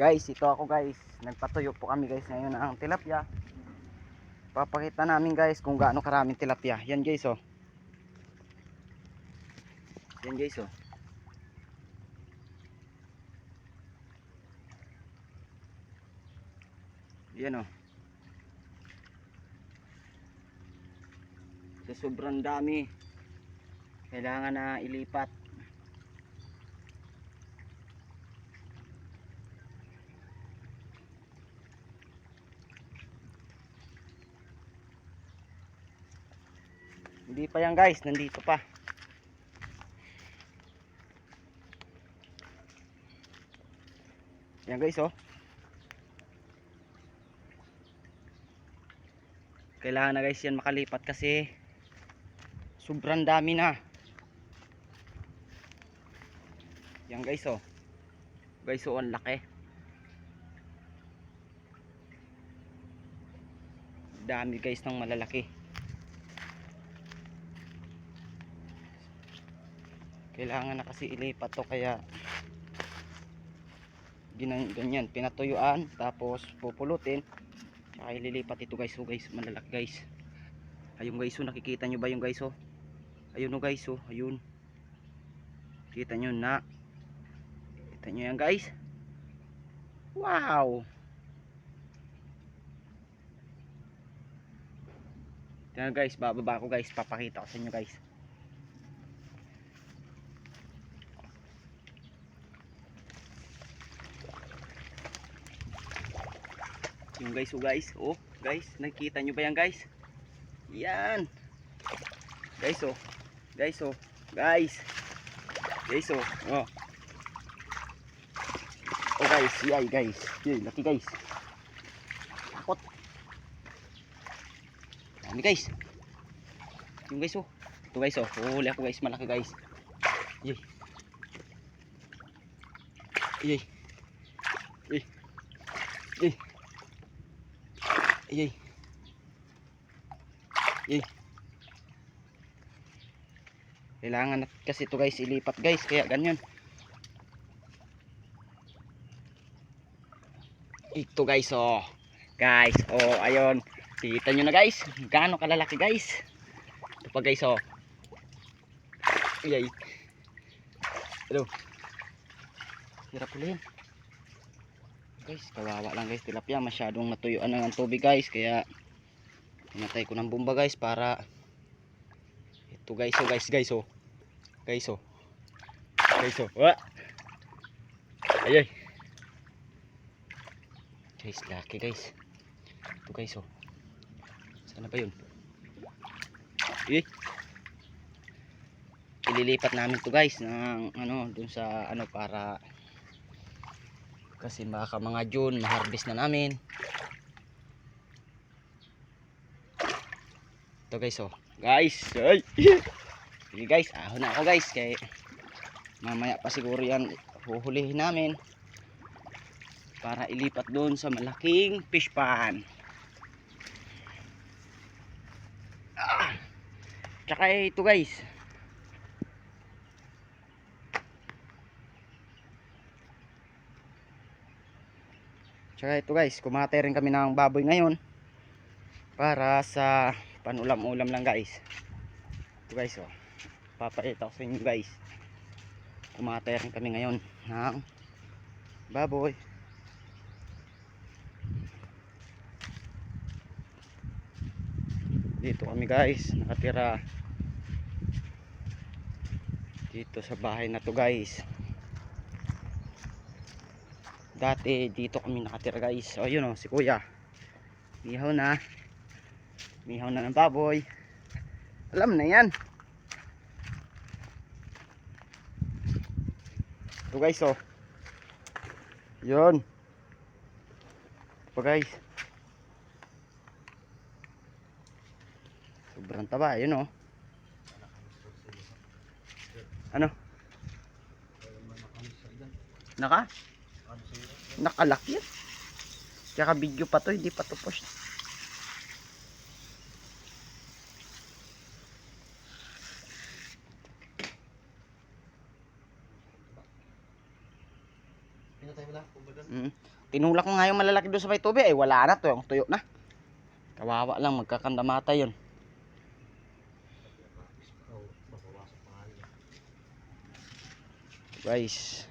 Guys, ito ako guys. Nagpatuyo po kami guys ngayon ng tilapia. Papakita namin guys kung gaano karaming tilapia. Yan guys oh. Yan guys oh. Yan oh. Sa sobrang dami. Kailangan na ilipat. Hindi pa yan guys, nandito pa. Yan guys oh. Kailangan na guys yan makalipat kasi sobrang dami na. Yan guys oh. Guys oh, ang laki. Dami guys ng malalaki. Kailangan na kasi ilipat to kaya ganyan pinatuyuan tapos pupulutin tsaka ililipat ito guys oh guys malalaki guys. Ayun guys oh nakikita nyo ba yung guys oh? Ayun oh guys oh ayun. Kita nyo na. Kita nyo yan guys. Wow! Tingnan guys bababa ko guys papakita ko sa inyo guys yung guys oh guys. Oh guys nakikita nyo ba yan guys? Yan. Guys oh. Guys oh. Guys. Guys oh. Oh. Oh guys. Yay guys. Yay laki guys. Takot. Dami guys. Yung guys oh. Ito guys oh. Huli ako guys. Malaki guys. Yay. Yay. Yay. Yay Ayay. Ayay. Kailangan kasi ito guys ilipat guys kaya ganyan. Ito guys oh. Guys, oh ayun. Kita nyo na guys. Gaano kalalaki guys. Ito pa guys oh. Ayay. Hello. Hirap ulit guys kawawa lang guys. Tilapia masyadong natuyuan ng tubig guys. Kaya pinatay ko ng bomba guys para ito guys oh guys guys oh. Guys oh. Guys oh. Wa! Ayay guys laki guys. Ito guys oh. Sana ba yun? Eh ililipat namin to guys ng ano dun sa ano para kasi baka mga June ma-harvest na namin. Ito guys oh. Guys ay! Sige guys ahon na ako guys. Kay mamaya pa siguro yan huhulihin namin para ilipat doon sa malaking fish pan. Ah. tsaka ito guys Tsaka ito guys, kumate rin kami ng baboy ngayon para sa panulam-ulam lang guys. Ito guys oh. Papakita ko sa inyo guys. Kumate rin kami ngayon ng baboy. Dito kami guys, nakatira dito sa bahay na to guys dati dito kami nakatira guys. So yun o si kuya. Mihaw na. Mihaw na ng baboy. Alam na yan. Ito guys o. Yun. Ito guys. Sobrang taba yun o. Ano? Naka nakalak yan tsaka video pa to hindi pa to post mm. tinulak ko nga yung malalaki doon sa may tubig. Ay wala na to. Yung tuyo na. Kawawa lang. Magkakandamata yun. Guys